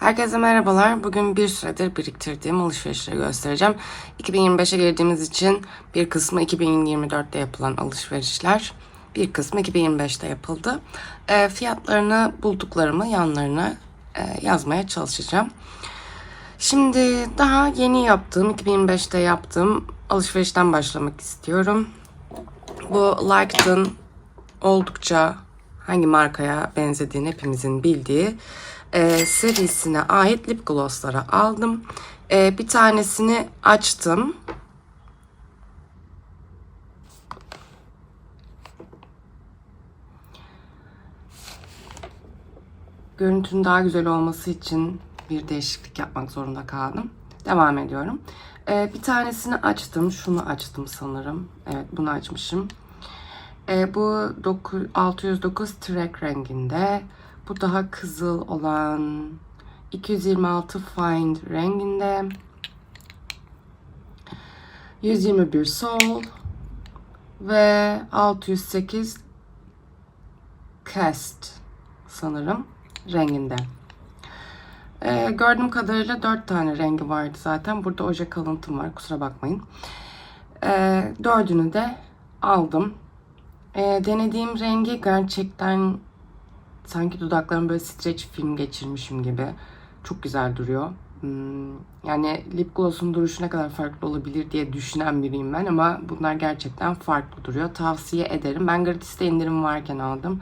Herkese merhabalar. Bugün bir süredir biriktirdiğim alışverişleri göstereceğim. 2025'e girdiğimiz için bir kısmı 2024'te yapılan alışverişler, bir kısmı 2025'te yapıldı. E, fiyatlarını bulduklarımı yanlarına e, yazmaya çalışacağım. Şimdi daha yeni yaptığım, 2025'te yaptığım alışverişten başlamak istiyorum. Bu Like'ın oldukça hangi markaya benzediğini hepimizin bildiği e, serisine ait lip glossları aldım. E, bir tanesini açtım. Görüntünün daha güzel olması için bir değişiklik yapmak zorunda kaldım. Devam ediyorum. E, bir tanesini açtım. Şunu açtım sanırım. Evet bunu açmışım. E, bu 9, 609 Trek renginde. Bu daha kızıl olan 226 Find renginde. 121 Soul ve 608 Cast sanırım renginde. Ee, gördüğüm kadarıyla 4 tane rengi vardı zaten. Burada oje kalıntım var kusura bakmayın. Ee, dördünü de aldım. Ee, denediğim rengi gerçekten sanki dudaklarım böyle streç film geçirmişim gibi. Çok güzel duruyor. Hmm, yani lip gloss'un duruşu ne kadar farklı olabilir diye düşünen biriyim ben ama bunlar gerçekten farklı duruyor. Tavsiye ederim. Ben gratis'te indirim varken aldım.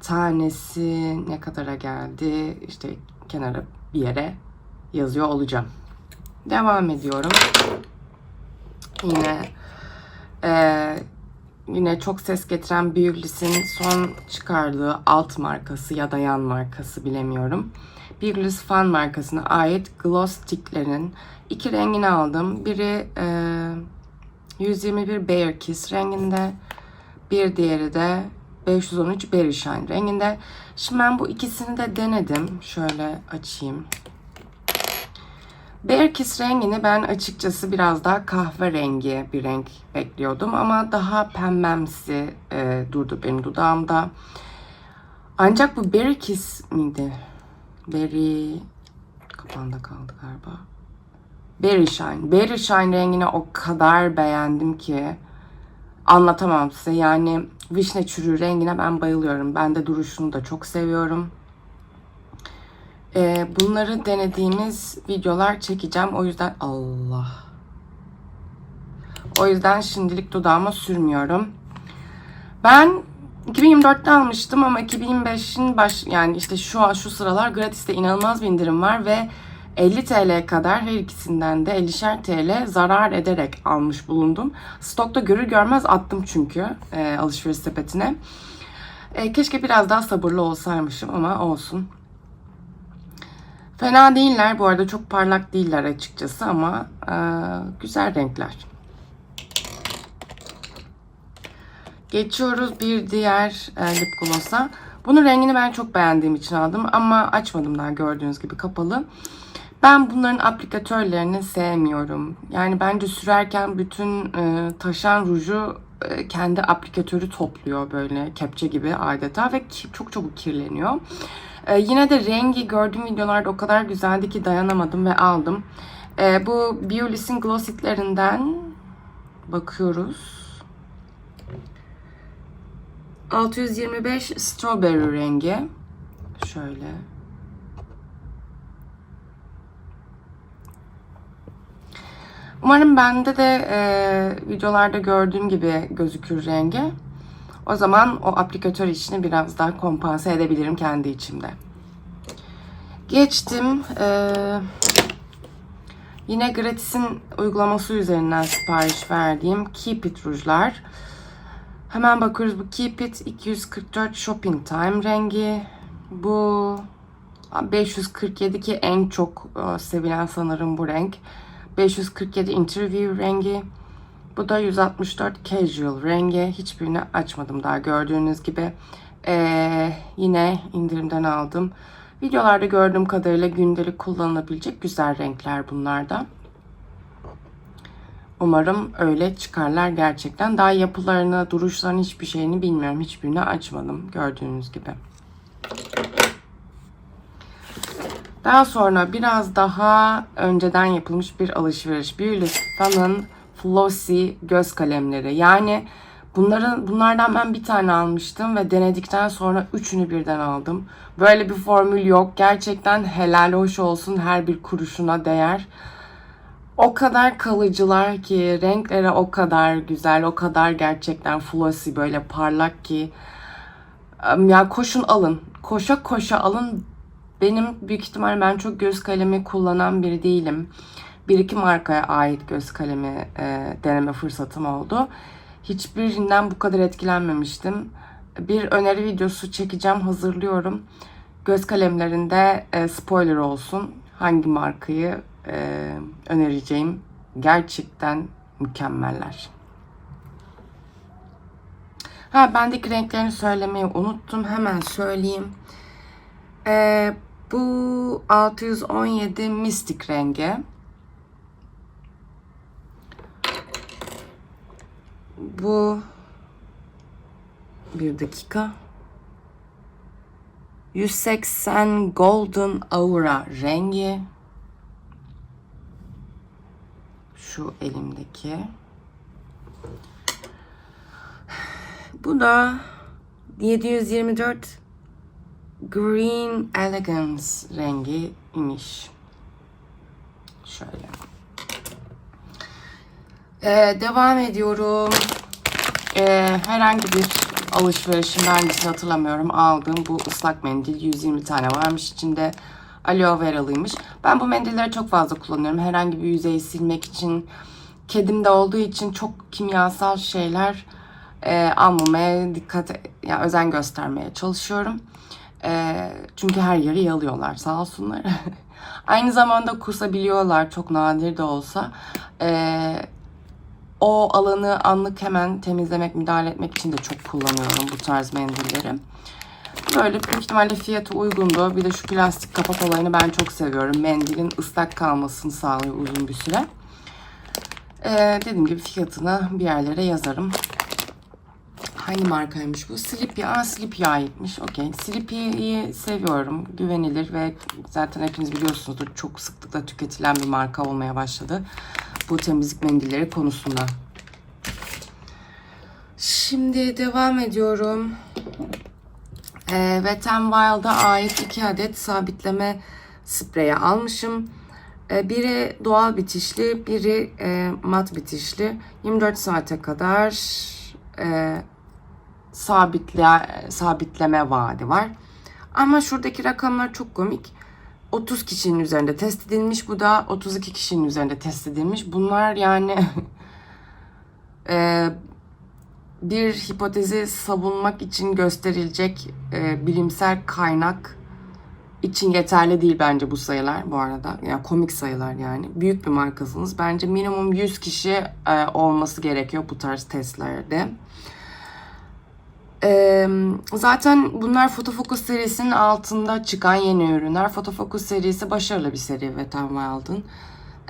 Tanesi ne kadara geldi? İşte kenara bir yere yazıyor olacağım. Devam ediyorum. Yine eee yine çok ses getiren Beaugliss'in son çıkardığı alt markası ya da yan markası bilemiyorum. Beaugliss Fan markasına ait gloss sticklerin iki rengini aldım. Biri e, 121 Bear Kiss renginde, bir diğeri de 513 Berry Shine renginde. Şimdi ben bu ikisini de denedim. Şöyle açayım. Bear Kiss rengini ben açıkçası biraz daha kahverengi bir renk bekliyordum ama daha pembemsi e, durdu benim dudağımda. Ancak bu Berry Kiss miydi? Berry kapağında kaldı galiba. Berry Shine. Berry Shine rengini o kadar beğendim ki anlatamam size. Yani vişne çürüğü rengine ben bayılıyorum. Ben de duruşunu da çok seviyorum. Ee, bunları denediğimiz videolar çekeceğim. O yüzden Allah. O yüzden şimdilik dudağıma sürmüyorum. Ben 2024'te almıştım ama 2025'in baş yani işte şu an şu sıralar gratis'te inanılmaz bir indirim var ve 50 TL kadar her ikisinden de 50'şer TL zarar ederek almış bulundum. Stokta görür görmez attım çünkü e, alışveriş sepetine. E, keşke biraz daha sabırlı olsaymışım ama olsun. Fena değiller bu arada çok parlak değiller açıkçası ama e, güzel renkler. Geçiyoruz bir diğer e, lip gloss'a. Bunun rengini ben çok beğendiğim için aldım ama açmadım daha gördüğünüz gibi kapalı. Ben bunların aplikatörlerini sevmiyorum. Yani bence sürerken bütün e, taşan ruju e, kendi aplikatörü topluyor böyle kepçe gibi adeta ve çok çabuk kirleniyor. E, yine de rengi gördüğüm videolarda o kadar güzeldi ki dayanamadım ve aldım. E, bu Biolis'in Glossy'lerinden bakıyoruz. 625 Strawberry rengi. Şöyle. Umarım bende de e, videolarda gördüğüm gibi gözükür rengi. O zaman o aplikatör işini biraz daha kompanse edebilirim kendi içimde. Geçtim. E, yine Gratis'in uygulaması üzerinden sipariş verdiğim Keep It rujlar. Hemen bakıyoruz bu Keep It 244 Shopping Time rengi. Bu 547 ki en çok sevilen sanırım bu renk. 547 Interview rengi. Bu da 164 Casual rengi. Hiçbirini açmadım daha gördüğünüz gibi. Ee, yine indirimden aldım. Videolarda gördüğüm kadarıyla gündelik kullanılabilecek güzel renkler bunlar da. Umarım öyle çıkarlar gerçekten. Daha yapılarını, duruşlarını hiçbir şeyini bilmiyorum. Hiçbirini açmadım gördüğünüz gibi. Daha sonra biraz daha önceden yapılmış bir alışveriş. Beauty Stan'ın Flossy göz kalemleri. Yani bunların bunlardan ben bir tane almıştım ve denedikten sonra üçünü birden aldım. Böyle bir formül yok. Gerçekten helal hoş olsun her bir kuruşuna değer. O kadar kalıcılar ki, renkleri o kadar güzel, o kadar gerçekten flossy böyle parlak ki. Ya koşun alın. Koşa koşa alın. Benim büyük ihtimal ben çok göz kalemi kullanan biri değilim. Bir iki markaya ait göz kalemi e, deneme fırsatım oldu. Hiçbirinden bu kadar etkilenmemiştim. Bir öneri videosu çekeceğim, hazırlıyorum. Göz kalemlerinde e, spoiler olsun. Hangi markayı e, önereceğim. Gerçekten mükemmeller. Ha bendeki renklerini söylemeyi unuttum. Hemen söyleyeyim. Ee, bu 617 Mystic rengi. Bu bir dakika. 180 Golden Aura rengi. Şu elimdeki. Bu da 724 Green Elegance rengi imiş. Şöyle. Ee, devam ediyorum. Ee, herhangi bir alışverişim hangisini hatırlamıyorum. Aldığım bu ıslak mendil 120 tane varmış içinde. Aloe veralıymış. Ben bu mendilleri çok fazla kullanıyorum. Herhangi bir yüzeyi silmek için. Kedim de olduğu için çok kimyasal şeyler e, almamaya dikkat, yani özen göstermeye çalışıyorum. E, çünkü her yeri yalıyorlar sağ olsunlar. Aynı zamanda kusabiliyorlar çok nadir de olsa. E, alanı anlık hemen temizlemek, müdahale etmek için de çok kullanıyorum bu tarz mendilleri. Böyle büyük ihtimalle fiyatı uygundu. Bir de şu plastik kapak olayını ben çok seviyorum. Mendilin ıslak kalmasını sağlıyor uzun bir süre. Ee, dediğim gibi fiyatını bir yerlere yazarım. Hangi markaymış bu? Sleepy. Aa Sleepy'ye aitmiş. Okey. Sleepy'yi seviyorum. Güvenilir ve zaten hepiniz biliyorsunuzdur. Çok sıklıkla tüketilen bir marka olmaya başladı. Bu temizlik mendilleri konusunda. Şimdi devam ediyorum. Ee, Wet n Wild'a ait iki adet sabitleme spreyi almışım. Ee, biri doğal bitişli, biri e, mat bitişli. 24 saate kadar e, sabitle, sabitleme vaadi var. Ama şuradaki rakamlar çok komik. 30 kişinin üzerinde test edilmiş. Bu da 32 kişinin üzerinde test edilmiş. Bunlar yani e, bir hipotezi savunmak için gösterilecek e, bilimsel kaynak için yeterli değil bence bu sayılar bu arada. Yani komik sayılar yani. Büyük bir markasınız. Bence minimum 100 kişi e, olması gerekiyor bu tarz testlerde. Ee, zaten bunlar Fotofokus serisinin altında çıkan yeni ürünler. Fotofokus serisi başarılı bir seri Wet n Wild'ın.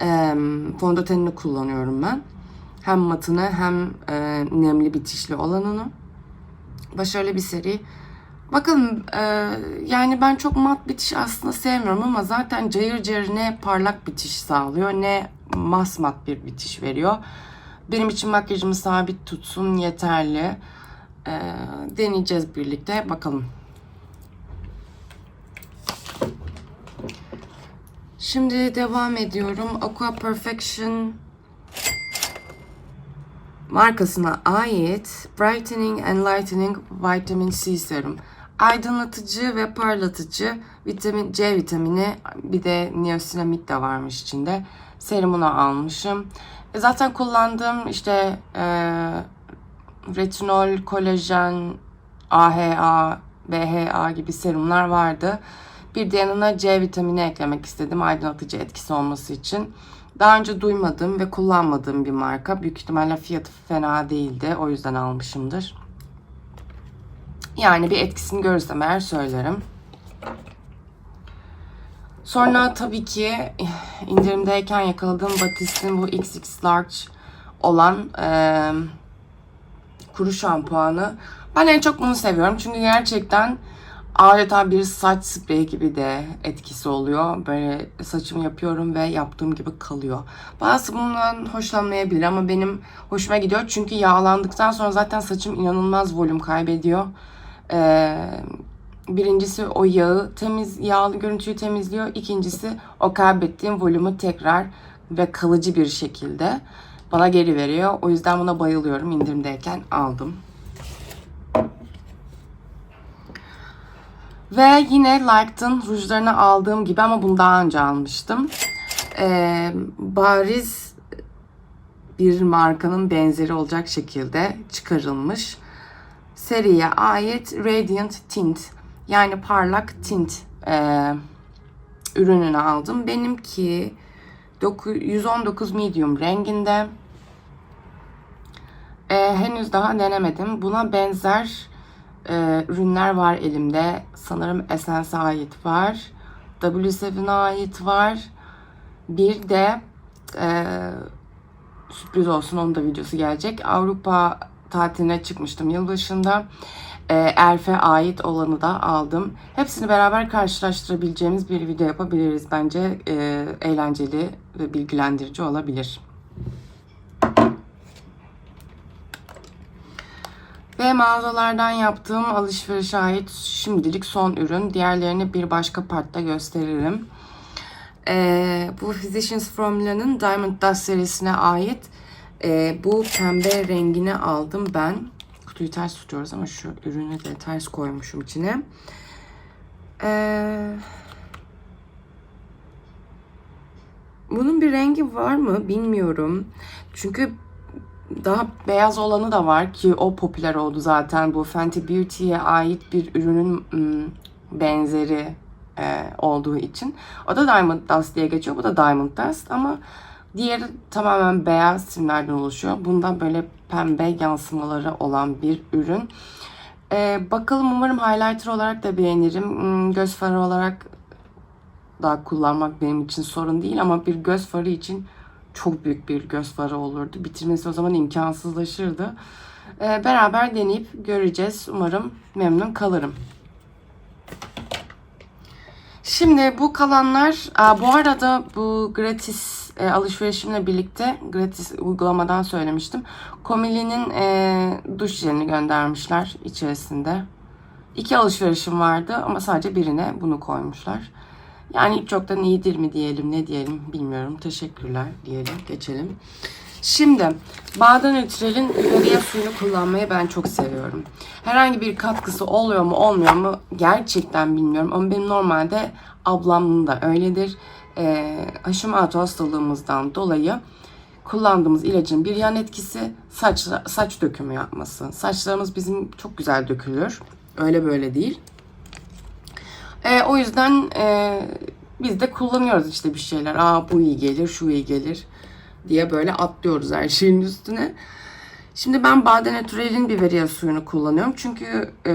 Ee, fondötenini kullanıyorum ben. Hem matını hem e, nemli bitişli olanını. Başarılı bir seri. Bakalım e, yani ben çok mat bitiş aslında sevmiyorum ama zaten cayır cayır ne parlak bitiş sağlıyor ne masmat bir bitiş veriyor. Benim için makyajımı sabit tutsun yeterli. Ee, deneyeceğiz birlikte. Bakalım. Şimdi devam ediyorum. Aqua Perfection markasına ait Brightening and Lightening Vitamin C Serum. Aydınlatıcı ve parlatıcı vitamin C vitamini bir de niasinamid de varmış içinde. Serumunu almışım. E zaten kullandığım işte e, retinol, kolajen, AHA, BHA gibi serumlar vardı. Bir de yanına C vitamini eklemek istedim aydınlatıcı etkisi olması için. Daha önce duymadığım ve kullanmadığım bir marka. Büyük ihtimalle fiyatı fena değildi. O yüzden almışımdır. Yani bir etkisini görürsem eğer söylerim. Sonra tabii ki indirimdeyken yakaladığım Batist'in bu XX Large olan eee kuru şampuanı. Ben en çok bunu seviyorum. Çünkü gerçekten adeta bir saç spreyi gibi de etkisi oluyor. Böyle saçımı yapıyorum ve yaptığım gibi kalıyor. Bazısı bundan hoşlanmayabilir ama benim hoşuma gidiyor. Çünkü yağlandıktan sonra zaten saçım inanılmaz volüm kaybediyor. Ee, birincisi o yağı temiz, yağlı görüntüyü temizliyor. İkincisi o kaybettiğim volümü tekrar ve kalıcı bir şekilde bana geri veriyor. O yüzden buna bayılıyorum. İndirimdeyken aldım. Ve yine Like'ın rujlarını aldığım gibi ama bunu daha önce almıştım. Ee, bariz bir markanın benzeri olacak şekilde çıkarılmış seriye ait Radiant Tint yani parlak tint e, ürününü aldım. Benimki 9 119 medium renginde. E, henüz daha denemedim. Buna benzer e, ürünler var elimde. Sanırım Essence'a ait var. W7'a ait var. Bir de e, sürpriz olsun onun da videosu gelecek. Avrupa tatiline çıkmıştım yılbaşında. E, Elf'e ait olanı da aldım. Hepsini beraber karşılaştırabileceğimiz bir video yapabiliriz. Bence e, eğlenceli ve bilgilendirici olabilir. Ve mağazalardan yaptığım alışverişe ait şimdilik son ürün. Diğerlerini bir başka partta gösteririm. Ee, bu Physicians Formula'nın Diamond Dust serisine ait e, bu pembe rengini aldım ben. Kutuyu ters tutuyoruz ama şu ürünü de ters koymuşum içine. Ee, bunun bir rengi var mı bilmiyorum. Çünkü daha beyaz olanı da var ki o popüler oldu zaten. Bu Fenty Beauty'ye ait bir ürünün benzeri e, olduğu için. O da Diamond Dust diye geçiyor. Bu da Diamond Dust ama diğeri tamamen beyaz simlerden oluşuyor. Bunda böyle pembe yansımaları olan bir ürün. E, bakalım umarım highlighter olarak da beğenirim. Göz farı olarak da kullanmak benim için sorun değil ama bir göz farı için çok büyük bir göz farı olurdu. Bitirmesi o zaman imkansızlaşırdı. Ee, beraber deneyip göreceğiz. Umarım memnun kalırım. Şimdi bu kalanlar, bu arada bu gratis e, alışverişimle birlikte gratis uygulamadan söylemiştim. Komili'nin e, duş jelini göndermişler içerisinde. İki alışverişim vardı ama sadece birine bunu koymuşlar. Yani çoktan iyidir mi diyelim ne diyelim bilmiyorum. Teşekkürler diyelim geçelim. Şimdi Bağdan Natürel'in biberiye suyunu kullanmayı ben çok seviyorum. Herhangi bir katkısı oluyor mu olmuyor mu gerçekten bilmiyorum. Ama benim normalde ablamın da öyledir. Ee, Hashimoto hastalığımızdan dolayı kullandığımız ilacın bir yan etkisi saç, saç dökümü yapması. Saçlarımız bizim çok güzel dökülür. Öyle böyle değil. E, o yüzden e, biz de kullanıyoruz işte bir şeyler. Aa bu iyi gelir, şu iyi gelir diye böyle atlıyoruz her şeyin üstüne. Şimdi ben Bade Naturel'in biberiye suyunu kullanıyorum. Çünkü e,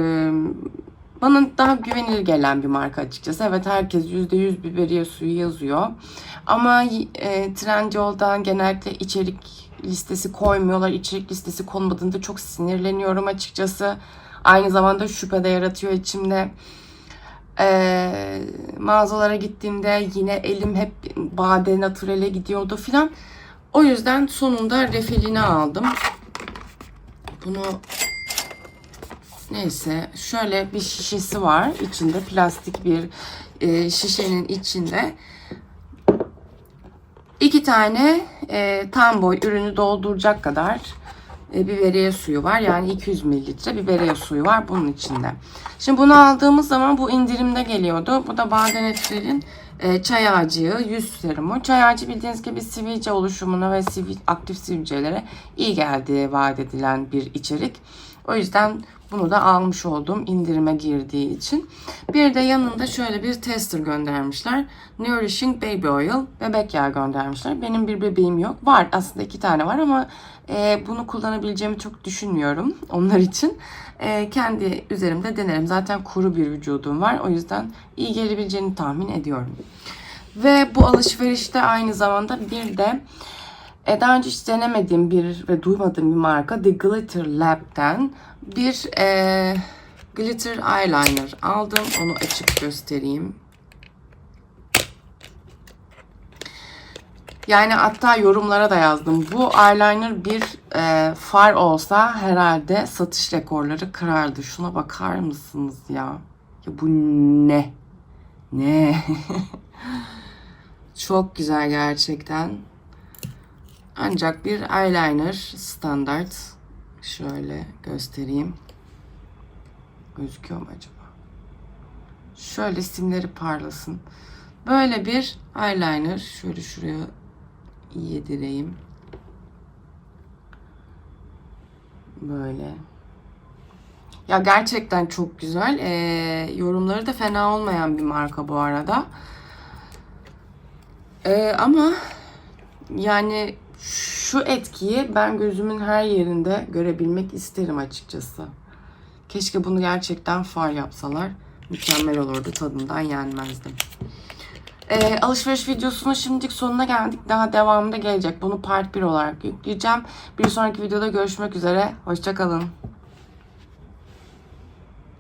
bana daha güvenilir gelen bir marka açıkçası. Evet herkes %100 biberiye suyu yazıyor. Ama e, Trendyol'dan genellikle içerik listesi koymuyorlar. İçerik listesi konmadığında çok sinirleniyorum açıkçası. Aynı zamanda şüphe de yaratıyor içimde. Ee, mağazalara gittiğimde yine elim hep Bade Naturel'e gidiyordu filan. O yüzden sonunda refilini aldım. Bunu neyse şöyle bir şişesi var. içinde plastik bir e, şişenin içinde iki tane e, tam boy ürünü dolduracak kadar e, biberiye suyu var. Yani 200 mililitre biberiye suyu var bunun içinde. Şimdi bunu aldığımız zaman bu indirimde geliyordu. Bu da Badenetler'in e, çay ağacı yüz serumu. Çay ağacı bildiğiniz gibi sivilce oluşumuna ve sivil, aktif sivilcelere iyi geldiği vaat edilen bir içerik. O yüzden bunu da almış oldum indirime girdiği için. Bir de yanında şöyle bir tester göndermişler. Nourishing Baby Oil bebek yağı göndermişler. Benim bir bebeğim yok. Var aslında iki tane var ama e, bunu kullanabileceğimi çok düşünmüyorum onlar için. E, kendi üzerimde denerim. Zaten kuru bir vücudum var. O yüzden iyi gelebileceğini tahmin ediyorum. Ve bu alışverişte aynı zamanda bir de e, daha önce hiç denemediğim bir ve duymadığım bir marka The Glitter Lab'den bir e, glitter eyeliner aldım. Onu açıp göstereyim. Yani hatta yorumlara da yazdım. Bu eyeliner bir e, far olsa herhalde satış rekorları kırardı. Şuna bakar mısınız ya? Ya bu ne? Ne? Çok güzel gerçekten. Ancak bir eyeliner standart. Şöyle göstereyim. Gözüküyor mu acaba? Şöyle simleri parlasın. Böyle bir eyeliner. Şöyle şuraya yedireyim. Böyle. Ya gerçekten çok güzel. Ee, yorumları da fena olmayan bir marka bu arada. Ee, ama yani şu etkiyi ben gözümün her yerinde görebilmek isterim açıkçası. Keşke bunu gerçekten far yapsalar. Mükemmel olurdu. Tadından yenmezdim. Ee, alışveriş videosunun şimdilik sonuna geldik. Daha devamında gelecek. Bunu part 1 olarak yükleyeceğim. Bir sonraki videoda görüşmek üzere. Hoşçakalın.